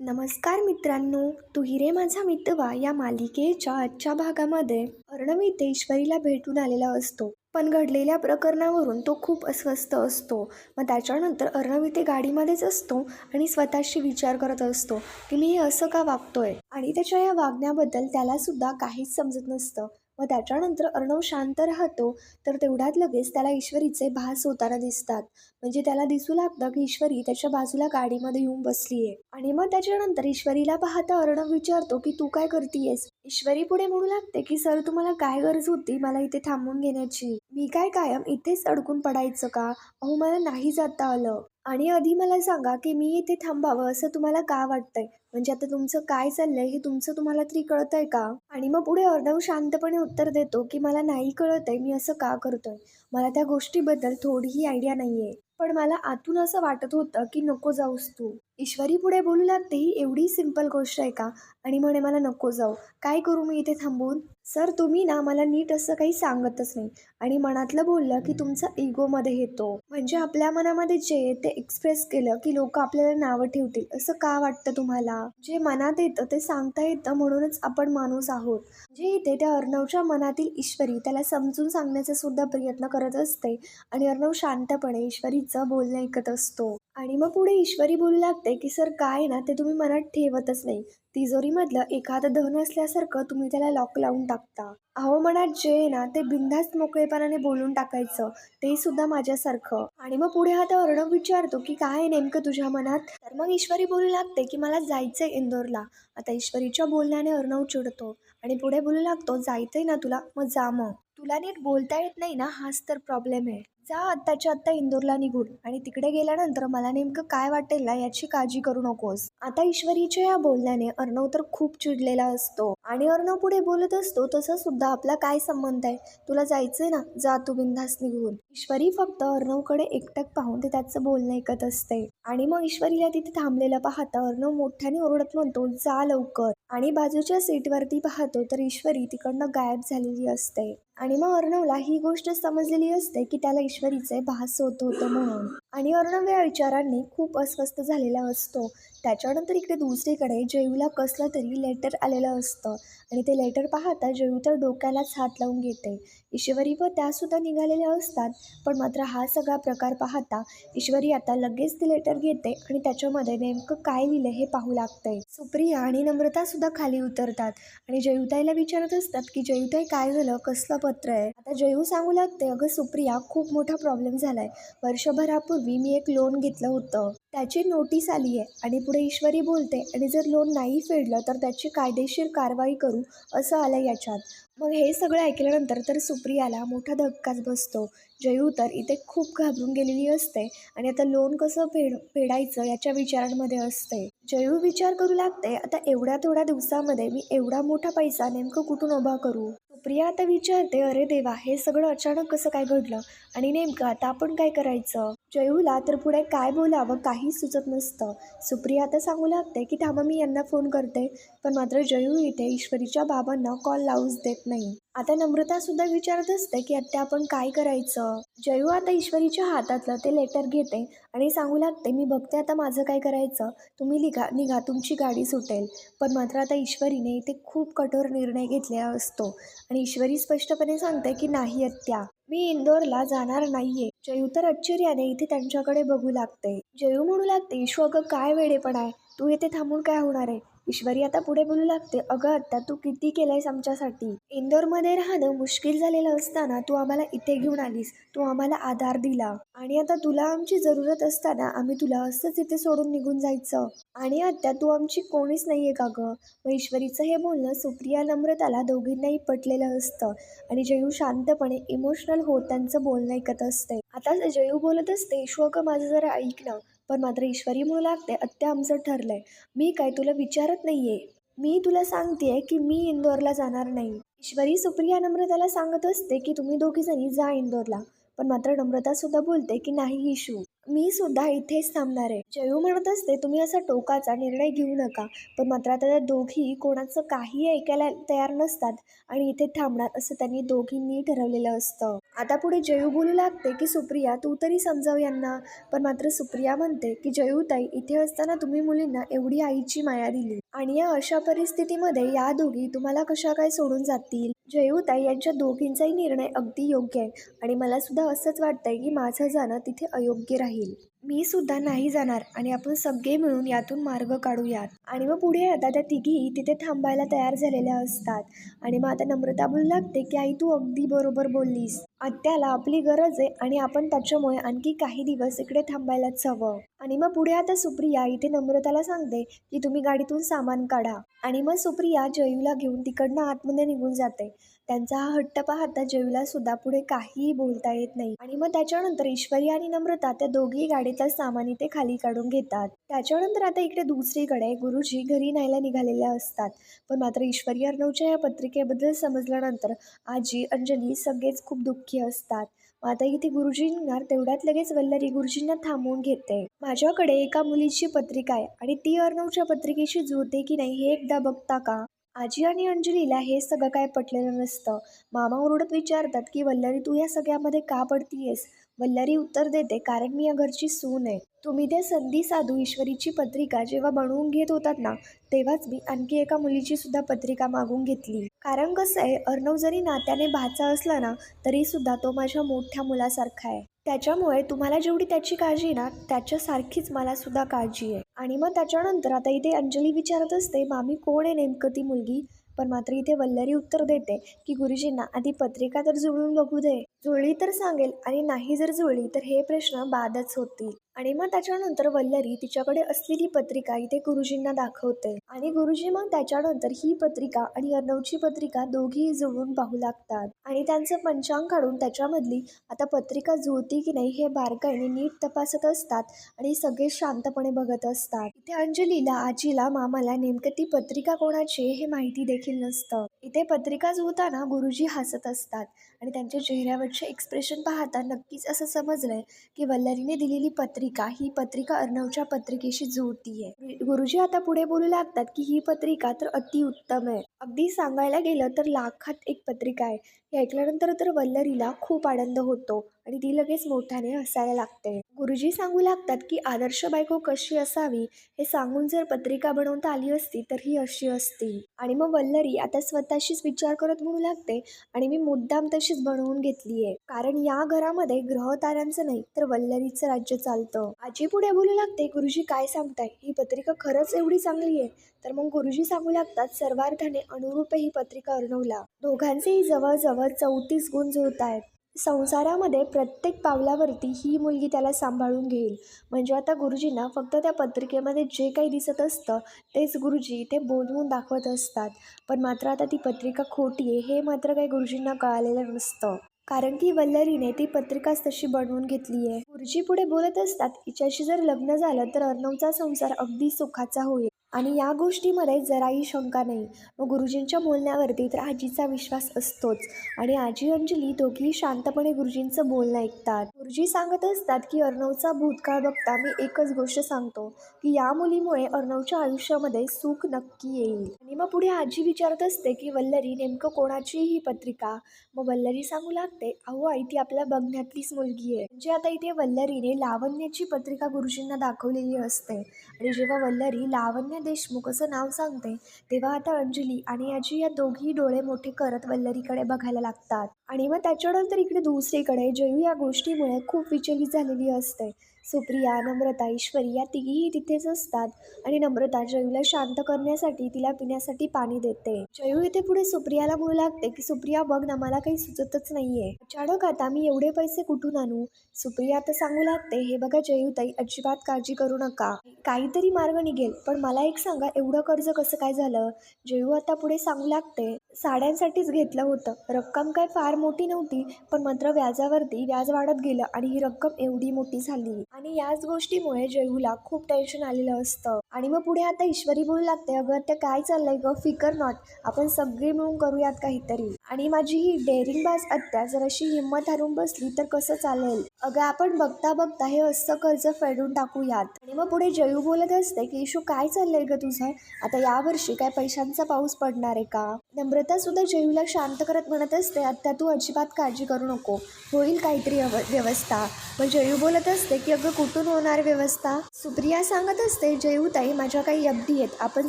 नमस्कार मित्रांनो तू हिरे माझा मितवा या मालिकेच्या आजच्या भागामध्ये अर्णव ईश्वरीला भेटून आलेला असतो. पण घडलेल्या प्रकरणावरून तो खूप अस्वस्थ असतो. मग त्याच्यानंतर अर्णवी ते गाडीमध्येच असतो आणि स्वतःशी विचार करत असतो की मी हे असं का वागतोय? आणि त्याच्या या वागण्याबद्दल त्याला सुद्धा काहीच समजत नसतं. मग त्याच्यानंतर अर्णव शांत राहतो तर तेवढ्यात लगेच त्याला ईश्वरीचे भास होताना दिसतात. म्हणजे त्याला दिसू लागतं की ईश्वरी त्याच्या बाजूला गाडीमध्ये येऊन बसली आहे आणि मग त्याच्यानंतर ईश्वरीला पाहता अर्णव विचारतो की तू काय करतीयस? ईश्वरी पुढे म्हणू लागते की सर तुम्हाला काय गरज होती मला इथे थांबून घेण्याची? मी काय कायम इथेच अडकून पडायचं का? अहो मला नाही जाता आलं. आणि आधी मला सांगा की मी इथे थांबावं असं तुम्हाला का वाटतंय? म्हणजे आता तुमचं काय चाललंय हे तुमचं तुम्हाला तरी कळतंय का? आणि मग पुढे अर्धव शांतपणे उत्तर देतो की मला नाही कळत आहे मी असं का करतोय. मला त्या गोष्टीबद्दल थोडीही आयडिया नाहीये. पण मला आतून असं वाटत होतं की नको जाऊस तू. ईश्वरी पुढे बोलू लागते ही एवढी सिंपल गोष्ट आहे का? आणि म्हणे मला नको जाऊ. काय करू मी इथे थांबून? सर तुम्ही ना मला नीट असं काही सांगतच नाही. आणि मनातलं बोललं की तुमचा इगोमध्ये येतो. म्हणजे आपल्या मनामध्ये जे ते एक्सप्रेस केलं की लोक आपल्याला नावं ठेवतील. असं का वाटतं तुम्हाला? जे मनात येतं ते सांगता येतं म्हणूनच आपण माणूस आहोत. जे इथे त्या अर्णवच्या मनातील ईश्वरी त्याला समजून सांगण्याचा सुद्धा प्रयत्न करत असते आणि अर्णव शांतपणे ईश्वरीचं बोलणं ऐकत असतो. आणि मग पुढे ईश्वरी बोलू लागते की सर काय ना ते तुम्ही मनात ठेवतच नाही. तिजोरीमधलं एखादं धन असल्यासारखं तुम्ही त्याला लॉक लावून टाकता. अहो मनात जे आहे ना ते बिनधास्त मोकळेपणाने बोलून टाकायचं. ते सुद्धा माझ्यासारखं. आणि मग पुढे आता अर्णव विचारतो की काय आहे नेमकं तुझ्या मनात? तर मग ईश्वरी बोलू लागते की मला जायचंय इंदोरला. आता ईश्वरीच्या बोलण्याने अर्णव चिडतो आणि पुढे बोलू लागतो जायचंय ना तुला मग जा मग. तुला नीट बोलता येत नाही ना हाच तर प्रॉब्लेम आहे. जा आत्ताच्या आत्ता इंदोरला निघून. आणि तिकडे गेल्यानंतर मला नेमकं काय वाटेल ना याची काळजी करू नकोस. आता ईश्वरीच्या या बोलण्याने अर्णव तर खूप चिडलेला असतो. आणि अर्णव पुढे बोलत असतो तसा सुद्धा आपला काय संबंध आहे? तुला जायचंय ना? जा तू बिंदास निघून. ईश्वरी फक्त अर्णवकडे एकटक पाहून ते त्याचं बोलणं ऐकत असते. आणि मग ईश्वरीला तिथे थांबलेलं पाहता अर्णव मोठ्याने ओरडत म्हणतो जा लवकर. आणि बाजूच्या सीटवरती पाहतो तर ईश्वरी तिकडनं गायब झालेली असते. आणि मग अर्णवला ही गोष्ट समजलेली असते की त्याला ईश्वरीचे भास होत होतं म्हणून. आणि अर्णव या विचारांनी खूप अस्वस्थ झालेला असतो. त्याच्यानंतर इकडे दुसरीकडे जयूला कसलं तरी लेटर आलेलं असतं. आणि ते लेटर पाहता जयू तर डोक्यालाच हात लावून घेते. ईश्वरी व त्यासुद्धा निघालेल्या असतात. पण मात्र हा सगळा प्रकार पाहता ईश्वरी आता लगेच ते लेटर घेते आणि त्याच्यामध्ये नेमकं काय लिहिलं हे पाहू लागतंय. सुप्रिया आणि नम्रता सुद्धा खाली उतरतात आणि जयुताईला विचारत असतात की जयुताई काय झालं? कसलं पत्र आहे? आता जयू सांगू लागते अगं सुप्रिया खूप मोठा प्रॉब्लेम झालाय. वर्षभरापूर्वी मी एक लोन घेतलं होतं. त्याची नोटीस आली आहे आणि पुढे ईश्वरी बोलते आणि जर लोन नाही फेडलं तर त्याची कायदेशीर कारवाई करू असं आलं याच्यात. मग हे सगळं ऐकल्यानंतर तर सुप्रियाला मोठा धक्काच बसतो. जयू तर इथे खूप घाबरून गेलेली असते आणि आता लोन कसं फेड फेडायचं याच्या विचारांमध्ये असते. जयू विचार करू लागते आता एवढ्या थोड्या दिवसामध्ये मी एवढा मोठा पैसा नेमकं कुठून उभा करू? प्रिया आता विचारते अरे देवा हे सगळं अचानक कसं काय घडलं? आणि नेमकं आता आपण काय करायचं? जयूला तर पुढे काय बोलावं काही सुचत नसतं. सुप्रिया आता सांगू लागते की थांबा मी यांना फोन करते. पण मात्र जयू इथे ईश्वरीच्या बाबांना कॉल लावूच देत नाही. आता नम्रता सुद्धा विचारत असते की आता आपण काय करायचं? जयू आता ईश्वरीच्या हातातलं ते लेटर घेते आणि सांगू लागते मी बघते आता माझं काय करायचं. तुम्ही निघा निघा तुमची गाडी सुटेल. पण मात्र आता ईश्वरीने इथे खूप कठोर निर्णय घेतलेला असतो आणि ईश्वरी स्पष्टपणे सांगते की नाही आत्या मी इंदोरला जाणार नाहीये. जयू तर आश्चर्याने इथे त्यांच्याकडे बघू लागते. जयू म्हणू लागते ईश्व अगं काय वेडेपण आहे? तू इथे थांबून काय होणार आहे? ईश्वरी आता पुढे बोलू लागते अगं आत्ता तू किती केलंयस आमच्यासाठी? इंदोरमध्ये राहणं मुश्किल झालेलं असताना तू आम्हाला इथे घेऊन आलीस तू आम्हाला आधार दिला. आणि आता तुला आमची जरूरत असताना आम्ही तुला असंच इथे सोडून निघून जायचं. आणि आत्ता तू आमची कोणीच नाहीये का गं? मग ईश्वरीचं हे बोलणं सुप्रिया नम्रताला दोघींनाही पटलेलं असतं. आणि जयू शांतपणे इमोशनल होत त्यांचं बोलणं ऐकत असते. आता जयू बोलत असते ईशू माझं जरा ऐक ना. पण मात्र ईश्वरी म्हणू लागते आत्या आमचं ठरलं आहे मी काय तुला विचारत नाही आहे मी तुला सांगते की मी इंदोरला जाणार नाही. ईश्वरी सुप्रिया नम्रताला सांगत असते की तुम्ही दोघीजणी जा इंदोरला. पण मात्र नम्रता सुद्धा बोलते की नाही इशू मी सुद्धा इथेच थांबणार आहे. जयू म्हणत असते तुम्ही असा टोकाचा निर्णय घेऊ नका पण मात्र आता त्या दोघी कोणाचं काही ऐकायला तयार नसतात आणि इथे थांबणार असं त्यांनी दोघींनी ठरवलेलं असतं. आता पुढे जयू बोलू लागते की सुप्रिया तू तरी समजाव यांना. पण मात्र सुप्रिया म्हणते की जयूताई इथे असताना तुम्ही मुलींना एवढी आईची माया दिली. आणि या अशा परिस्थितीमध्ये या दोघी तुम्हाला कशा काय सोडून जातील? जयूताई यांच्या दोघींचाही निर्णय अगदी योग्य आहे आणि मलासुद्धा असंच वाटतंय की माझं जाणं तिथे अयोग्य राहील. मी सुद्धा नाही जाणार आणि आपण सगळे मिळून यातून मार्ग काढूयात. आणि मग पुढे आता त्या तिघी तिथे थांबायला तयार झालेल्या असतात. आणि मग आता नम्रता बोलू लागते की आई तू अगदी बरोबर बोललीस. आत्याला आपली गरज आहे आणि आपण त्याच्यामुळे आणखी काही दिवस इकडे थांबायलाच हवं. आणि मग पुढे आता सुप्रिया इथे नम्रताला सांगते की तुम्ही गाडीतून सामान काढा. आणि मग सुप्रिया जयूला घेऊन तिकडनं आतमध्ये निघून जाते. त्यांचा हा हट्ट पाहता जेवीला सुद्धा पुढे काहीही बोलता येत नाही. आणि मग त्याच्यानंतर ईश्वरी आणि नम्रता त्या दोघी गाडीतलं सामान इथे खाली काढून घेतात. त्याच्यानंतर आता इकडे दुसरीकडे गुरुजी घरी न्यायला निघालेल्या असतात. पण मात्र ईश्वरी अर्णवच्या या पत्रिकेबद्दल समजल्यानंतर आजी अंजली सगळेच खूप दुःखी असतात. आता इथे गुरुजींना तेवढ्यात लगेच वल्लरी गुरुजींना थांबवून घेते. माझ्याकडे एका मुलीची पत्रिका आहे आणि ती अर्णवच्या पत्रिकेशी जुळते की नाही हे एकदा बघता का? आजी आणि अंजलीला हे सगळं काय पटलेलं नसतं. मामा ओरडत विचारतात की वल्लरी तू या सगळ्यामध्ये का पडतीयेस? वल्लरी उत्तर देते कारण मी या घरची सून आहे. तुम्ही त्या संधी साधू ईश्वरीची पत्रिका जेव्हा बनवून घेत होतात ना तेव्हाच मी आणखी एका मुलीची सुद्धा पत्रिका मागून घेतली. कारण कसं आहे अर्णव जरी नात्याने भाचा असला ना तरी सुद्धा तो माझ्या मोठ्या मुलासारखा आहे. त्याच्यामुळे तुम्हाला जेवढी त्याची काळजी ना त्याच्यासारखीच मला सुद्धा काळजी आहे. आणि मग त्याच्यानंतर आता इथे अंजली विचारत असते मामी कोण आहे नेमकं ती मुलगी? पण मात्र इथे वल्लरी उत्तर देते की गुरुजींना आधी पत्रिका तर जुळून बघू दे. जुळली तर सांगेल आणि नाही जर जुळली तर हे प्रश्न बादच होतील. आणि मग त्याच्यानंतर वल्लरी तिच्याकडे असलेली पत्रिका इथे गुरुजींना दाखवते. आणि गुरुजी मग त्याच्यानंतर ही पत्रिका आणि अर्णवची पत्रिका दोघीही जुळून पाहू लागतात. आणि त्यांचं पंचांग काढून त्याच्यामधली आता पत्रिका जुळती की नाही हे बारकाईने नीट तपासत असतात आणि सगळे शांतपणे बघत असतात. इथे अंजलीला आजीला मामाला नेमकं ती पत्रिका कोणाची हे माहिती देखील नसतं. इथे पत्रिका जुळताना गुरुजी हसत असतात आणि त्यांच्या चेहऱ्यावर अर्णवचे एक्सप्रेशन पाहता नक्कीच असं समजलंय की वल्लरीने दिलेली पत्रिका ही पत्रिका अर्णवच्या पत्रिकेशी जुळती आहे गुरुजी आता पुढे बोलू लागतात की ही पत्रिका तर अतिउत्तम आहे. अगदी सांगायला गेलं तर लाखात एक पत्रिका आहे. हे ऐकल्यानंतर तर वल्लरीला खूप आनंद होतो आणि ती लगेच मोठ्याने हसायला लागते. गुरुजी सांगू लागतात की आदर्श बायको कशी असावी हे सांगून जर पत्रिका बनवता आली असती तर ही अशी असती. आणि मग वल्लरी आता स्वतःशीच विचार करत म्हणू लागते आणि मी मुद्दाम तशीच बनवून घेतली आहे कारण या घरामध्ये ग्रह ताऱ्यांचं नाही तर वल्लरीचं राज्य चालतं. आजी पुढे बोलू लागते गुरुजी काय सांगताय? ही पत्रिका खरंच एवढी चांगली आहे. तर मग गुरुजी सांगू लागतात सर्वार्थाने अनुरूप ही पत्रिका अर्णवला दोघांचेही जवळजवळ चौतीस गुण जुळत आहेत संसारामध्ये प्रत्येक पावलावरती ही मुलगी त्याला सांभाळून घेईल. म्हणजे आता गुरुजींना फक्त त्या पत्रिकेमध्ये जे काही दिसत असतं तेच गुरुजी ते बोलवून दाखवत असतात. पण मात्र आता ती पत्रिका खोटी आहे हे मात्र काही गुरुजींना कळालेलं नसतं. कारण की वल्लरीने ती पत्रिकाच तशी बनवून घेतली आहे. गुरुजी पुढे बोलत असतात हिच्याशी जर लग्न झालं तर अर्णवचा संसार अगदी सुखाचा होईल. आणि या गोष्टीमध्ये जराही शंका नाही. मग गुरुजींच्या बोलण्यावरती तर आजीचा विश्वास असतोच. आणि आजी अंजली दोघीही शांतपणे गुरुजींचं बोलणं ऐकतात. गुरुजी सांगत असतात की अर्णवचा भूतकाळ बघता मी एकच गोष्ट सांगतो की या मुलीमुळे अर्णवच्या आयुष्यामध्ये सुख नक्की येईल. आणि मग पुढे आजी विचारत असते की वल्लरी नेमकं कोणाची ही पत्रिका? मग वल्लरी सांगू लागते अहो आई ती आपल्या बघण्यातलीच मुलगी आहे. म्हणजे आता इथे वल्लरीने लावण्याची पत्रिका गुरुजींना दाखवलेली असते. आणि जेव्हा वल्लरी लावण्य देशमुख असं नाव सांगते तेव्हा आता अंजली आणि आजी या दोघी डोळे मोठे करत वल्लरीकडे बघायला लागतात. आणि मग त्याच्यानंतर इकडे दुसरीकडे जयू या गोष्टीमुळे खूप विचलित झालेली असते. सुप्रिया नम्रता ईश्वरी या तिघीही तिथेच असतात आणि नम्रता जयूला शांत करण्यासाठी तिला पिण्यासाठी पाणी देते. जयू इथे पुढे सुप्रियाला बोलू लागते की सुप्रिया बघ ना मला काही सुचतच नाहीये. अचानक आता मी एवढे पैसे कुठून आणू? सुप्रिया आता सांगू लागते हे बघा जयूताई अजिबात काळजी करू नका. काहीतरी मार्ग निघेल पण मला एक सांगा एवढं कर्ज कसं काय झालं? जयू आता पुढे सांगू लागते साड्यांसाठीच घेतलं होतं. रक्कम काय फार मोठी नव्हती पण मात्र व्याजावरती व्याज वाढत गेलं आणि ही रक्कम एवढी मोठी झाली. आणि याच गोष्टीमुळे जयूला खूप टेन्शन आलेलं असतं. आणि मग पुढे आता ईश्वरी बोलू लागते अगं त्या काय चाललंय ग? फिकर नॉट आपण सगळे मिळून करूयात काहीतरी. आणि माझी ही डेअरिंगबाज आत्या जर अशी हिंमत हरून बसली तर कसं चालेल? अगं आपण बघता बघता हे असं कर्ज फेडून टाकूयात. आणि मग पुढे जयू बोलत असते की इशू काय चाललंय ग तुझं? आता यावर्षी काय पैशांचा पाऊस पडणार आहे का? नम्रता सुद्धा जयूला शांत करत म्हणत असते आत्या तू अजिबात काळजी करू नको. होईल काहीतरी अव व्यवस्था. मग जयू बोलत असते की अगं कुठून होणार व्यवस्था? सुप्रिया सांगत असते जयू ताई माझ्या काही अगदी आहेत. आपण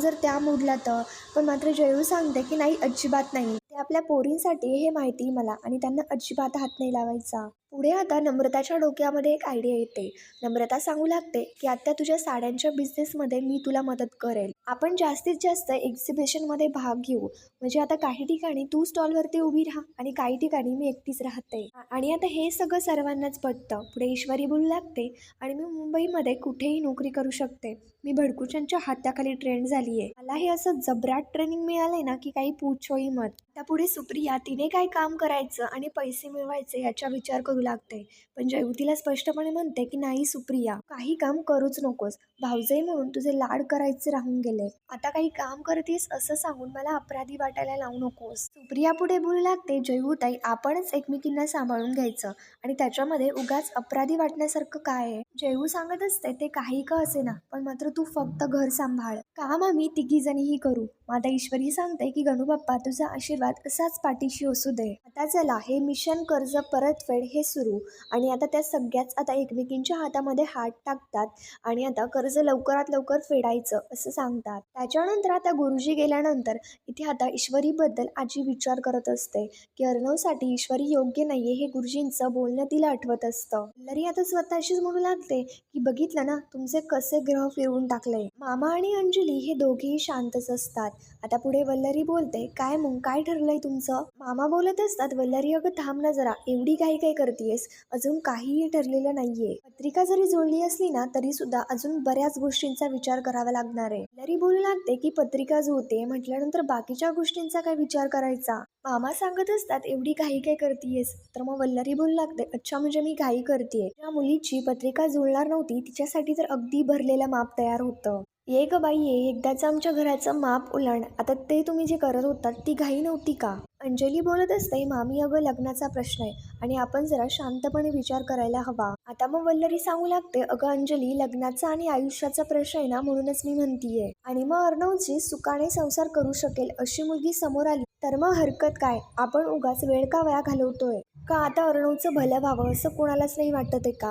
जर त्या मोडला तर. पण मात्र जयू सांगते की नाही अजिबात नाही. आपल्या पोरींसाठी हे माहिती मला आणि त्यांना अजिबात हात नाही लावायचा. पुढे आता नम्रताच्या डोक्यामध्ये एक आयडिया येते. नम्रता सांगू लागते की आता तुझ्या साड्यांच्या बिझनेसमध्ये मी तुला मदत करेल. आपण जास्तीत जास्त एक्झिबिशनमध्ये भाग घेऊ. म्हणजे आता काही ठिकाणी तू स्टॉलवरती उभी राहा आणि काही ठिकाणी मी एकटीच राहते. आणि आता हे सगळं सर्वांनाच पटतं. पुढे ईश्वरी बोलू लागते आणि मी मुंबईमध्ये कुठेही नोकरी करू शकते. मी भडकुशांच्या हाताखाली ट्रेंड झाली आहे मला हे असं जबराट ट्रेनिंग मिळालंय ना की काही पूछोही मत. त्या पुढे सुप्रिया तिने काय काम करायचं आणि पैसे मिळवायचे याचा विचार करू लागते. पण जयवतीला स्पष्टपणे म्हणते की नाही सुप्रिया काही काम करूच नकोस. भाऊजाई म्हणून तुझे लाड करायचे राहून गेले. आता काही काम करतेस असं सांगून मला अपराधी वाटायला लावू नकोस. सुप्रिया पुढे बोलू लागते जयवताई आपणच एकमेकींना सांभाळून घ्यायचं. आणि त्याच्यामध्ये उगाच अपराधी वाटण्यासारखं काय आहे? जयू सांगत असते ते काही का असे ना पण मात्र तू फक्त घर सांभाळ. काम आम्ही तिघी जणीही करू. माता ईश्वरी सांगते की गणू बाप्पा तुझा आशीर्वाद असाच पाठीशी असू दे. आता चला हे मिशन कर्ज परतफेड हे सुरू. आणि आता त्या सगळ्याच आता एकमेकींच्या हातामध्ये हात टाकतात आणि आता कर्ज लवकरात लवकर फेडायचं असं सांगतात. त्याच्यानंतर आता गुरुजी गेल्यानंतर इथे आता ईश्वरीबद्दल आजी विचार करत असते की अर्णवसाठी ईश्वरी योग्य नाहीये हे गुरुजींचं बोलणं तिला आठवत असतं. लरी आता स्वतःशीच म्हणू लागते की बघितलं ना तुमचे कसे ग्रह फिरवून टाकले. मामा आणि अंजली हे दोघेही शांतच असतात. आता पुढे वल्लरी बोलते काय मग? काय ठरलंय तुमचं? मामा बोलत असतात वल्लरी अगं थांब ना जरा एवढी काही काय करतेयस अजून काहीही ठरलेलं नाहीये. पत्रिका जरी जोडली असली ना तरी सुद्धा अजून बऱ्याच गोष्टींचा विचार करावा लागणार आहे. वल्लरी बोलू लागते की पत्रिका जोडते म्हटल्यानंतर बाकीच्या गोष्टींचा काय विचार करायचा? मामा सांगत असतात एवढी घाई काय करतेयस. तर मग वल्लरी बोलू लागते अच्छा म्हणजे मी घाई करतेय. त्या मुलीची पत्रिका जुळणार नव्हती तिच्यासाठी तर अगदी भरलेलं माप तयार होतं. ये ग बाई ये एकदाचं आमच्या घराचं माप उलाण. आता ते तुम्ही जे करत होतात ती घाई नव्हती का? अंजली बोलत असते मामी अगं लग्नाचा प्रश्न आहे आणि आपण जरा शांतपणे विचार करायला हवा. आता मग वल्लरी सांगू लागते अगं अंजली लग्नाचा आणि आयुष्याचा प्रश्न आहे ना म्हणूनच मी म्हणतीये. आणि मग अर्णवची सुखाने संसार करू शकेल अशी मुलगी समोर आली. तर मग हरकत काय? आपण उगाच वेळ का वया घालवतोय? का आता अर्णवचं भलं व्हावं असं कोणालाच नाही वाटत आहे का?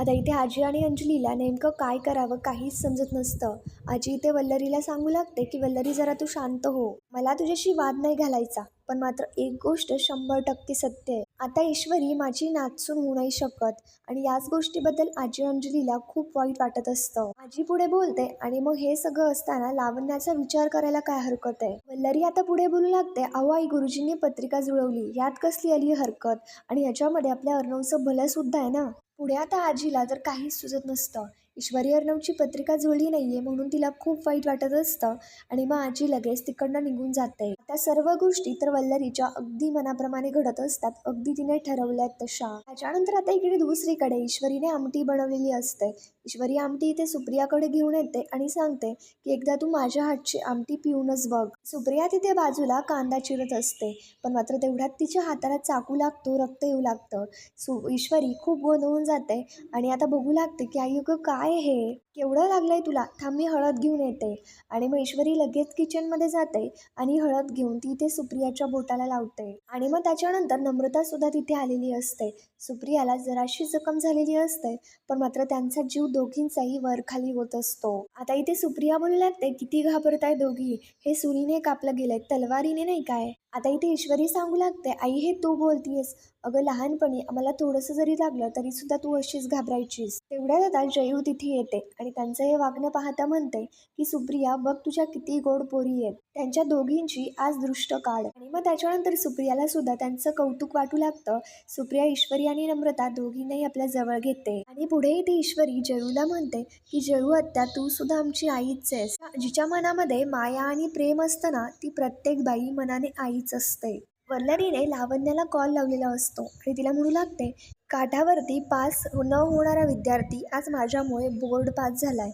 आता इथे आजी आणि अंजलीला नेमकं काय करावं काहीच समजत नसतं. आजी इथे वल्लरीला सांगू लागते की वल्लरी जरा तू शांत हो. मला तुझ्याशी वाद नाही घालायचा. पण मात्र एक गोष्ट शंभर टक्के सत्य आहे. आता ईश्वरी माझी नाचून होऊ नाही शकत आणि याच गोष्टीबद्दल आजी अंजलीला खूप वाईट वाटत असतं. आजी पुढे बोलते आणि मग हे सगळं असताना लावण्याचा विचार करायला काय हरकत आहे? वल्लरी आता पुढे बोलू लागते अहो आई गुरुजींनी पत्रिका जुळवली. यात कसली आली हरकत? आणि याच्यामध्ये आपल्या अर्णवचं भलं सुद्धा आहे ना? पुढे आता आजीला तर काहीच सुचत नसतं. ईश्वरी अर्णवची पत्रिका जुळली नाहीये म्हणून तिला खूप वाईट वाटत असतं आणि मग आजी लगेच तिकडनं निघून जाते. त्या सर्व गोष्टी तर वल्लरीच्या अगदी मनाप्रमाणे घडत असतात अगदी तिने ठरवल्यात तशा. त्याच्यानंतर आता इकडे दुसरीकडे ईश्वरीने आमटी बनवलेली असते. ईश्वरी आमटी इथे सुप्रियाकडे घेऊन येते आणि सांगते की एकदा तू माझ्या हातची आमटी पिऊनच बघ. सुप्रिया तिथे बाजूला कांदा चिरत असते पण मात्र तेवढ्यात तिच्या हाताला चाकू लागतो रक्त येऊ लागतं. सु ईश्वरी खूप गोंधळून जाते आणि आता बघू लागते की आई अगं काय हे केवढं लागलं आहे तुला? थांब मी हळद घेऊन येते. आणि मग ईश्वरी लगेच किचनमध्ये जाते आणि हळद घेऊन ती इथे सुप्रियाच्या बोटाला लावते. आणि मग त्याच्यानंतर नम्रता सुद्धा तिथे आलेली असते. सुप्रियाला जराशी जखम झालेली असते पण मात्र त्यांचा जीव दोघींचाही वरखाली होत असतो. आता इथे सुप्रिया बोलू लागते किती घाबरताय दोघी? हे सुरीने कापलं गेलंय तलवारीने नाही काय? आता इथे ईश्वरी सांगू लागते आई हे तू बोलतीयस. अगं लहानपणी आम्हाला थोडंसं जरी लागलं तरी सुद्धा तू अशीच घाबरायचीस. तेवढ्यात आता जयू तिथे येते आणि त्यांचं हे वागणं पाहता म्हणते की सुप्रिया बघ तुझ्या किती गोड पोरी आहेत. त्यांच्या दोघींची आज दृष्ट काढ आणि मग त्याच्यानंतर सुप्रियाला सुद्धा त्यांचं कौतुक वाटू लागतं. सुप्रिया ईश्वरी आणि नम्रता दोघींनाही आपल्या जवळ घेते. आणि पुढेही ती ईश्वरी जरूला म्हणते की जरू आत्या तू सुद्धा आमची आईच आहेस. जिच्या मनामध्ये माया आणि प्रेम असतं ना ती प्रत्येक बाई मनाने आईच असते. वल्लरीने लावण्याला कॉल लावलेला असतो. आणि तिला म्हणू लागते काठावरती पास न होणारा विद्यार्थी आज माझ्यामुळे बोर्ड पास झालाय.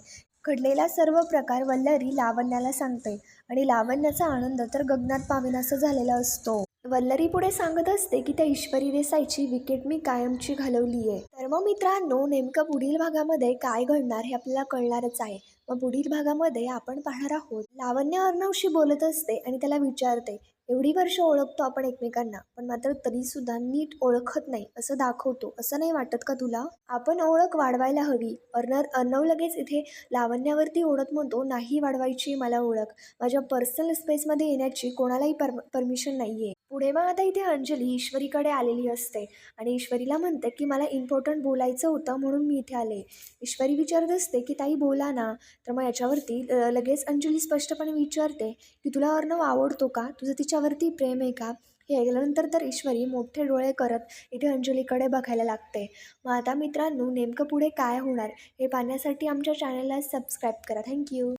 घडलेला सर्व प्रकार वल्लरी लावण्याला सांगते. आणि लावण्याचा आनंद तर गगनात पावेनासा झालेला असतो. वल्लरी पुढे सांगत असते की त्या ईश्वरी देसाईची विकेट मी कायमची घालवली आहे तर मग मित्रांनो नेमकं पुढील भागामध्ये काय घडणार हे आपल्याला कळणारच आहे. मग पुढील भागामध्ये आपण पाहणार आहोत. लावण्य अर्णवशी बोलत असते आणि त्याला विचारते एवढी वर्ष ओळखतो आपण एकमेकांना पण मात्र तरीसुद्धा नीट ओळखत नाही असं दाखवतो. असं नाही वाटत का तुला? आपण ओळख वाढवायला हवी. अर्नर अर्णव लगेच इथे लावण्यावरती ओढत म्हणतो नाही वाढवायची मला ओळख. माझ्या पर्सनल स्पेसमध्ये येण्याची कोणालाही पर परमिशन नाही आहे पुढे मग आता इथे अंजली ईश्वरीकडे आलेली असते. आणि ईश्वरीला म्हणते की मला इम्पॉर्टंट बोलायचं होतं म्हणून मी इथे आले. ईश्वरी विचारत असते की ताई बोला ना. तर मग याच्यावरती लगेच अंजली स्पष्टपणे विचारते की तुला अर्णव आवडतो का? तुझं तिच्यावरती प्रेम आहे का? हे ऐकल्यानंतर तर ईश्वरी मोठे डोळे करत इथे अंजलीकडे बघायला लागते. मग आता मित्रांनो नेमकं पुढे काय होणार हे पाहण्यासाठी आमच्या चॅनलला सबस्क्राईब करा. थँक्यू